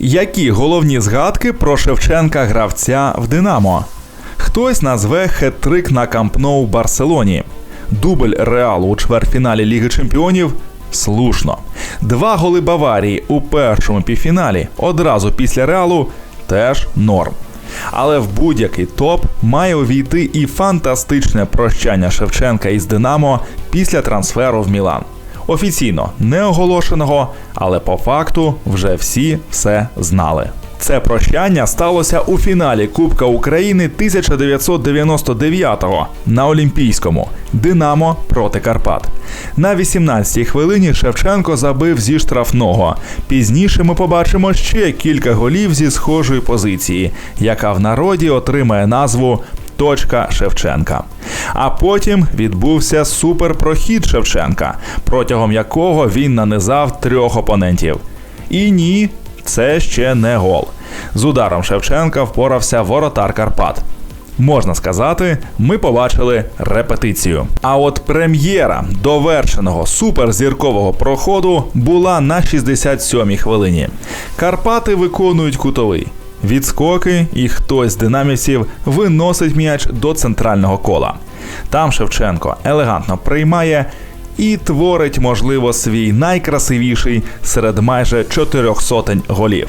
Які головні згадки про Шевченка гравця в Динамо? Хтось назве хет-трик на Камп Ноу в Барселоні. Дубль Реалу у чвертьфіналі Ліги Чемпіонів. Слушно. Два голи Баварії у першому півфіналі одразу після Реалу теж норм. Але в будь-який топ має увійти і фантастичне прощання Шевченка із Динамо після трансферу в Мілан. Офіційно не оголошеного, але по факту вже всі все знали. Це прощання сталося у фіналі Кубка України 1999-го на Олімпійському Динамо проти Карпат. На 18-й хвилині Шевченко забив зі штрафного. Пізніше ми побачимо ще кілька голів зі схожої позиції, яка в народі отримає назву Точка Шевченка. А потім відбувся суперпрохід Шевченка, протягом якого він нанизав трьох опонентів. І ні, це ще не гол. З ударом Шевченка впорався воротар Карпат. Можна сказати, ми побачили репетицію. А от прем'єра довершеного суперзіркового проходу була на 67-й хвилині. Карпати виконують кутовий. Відскоки, і хтось з динамівців виносить м'яч до центрального кола. Там Шевченко елегантно приймає і творить, можливо, свій найкрасивіший серед майже чотирьох сотень голів.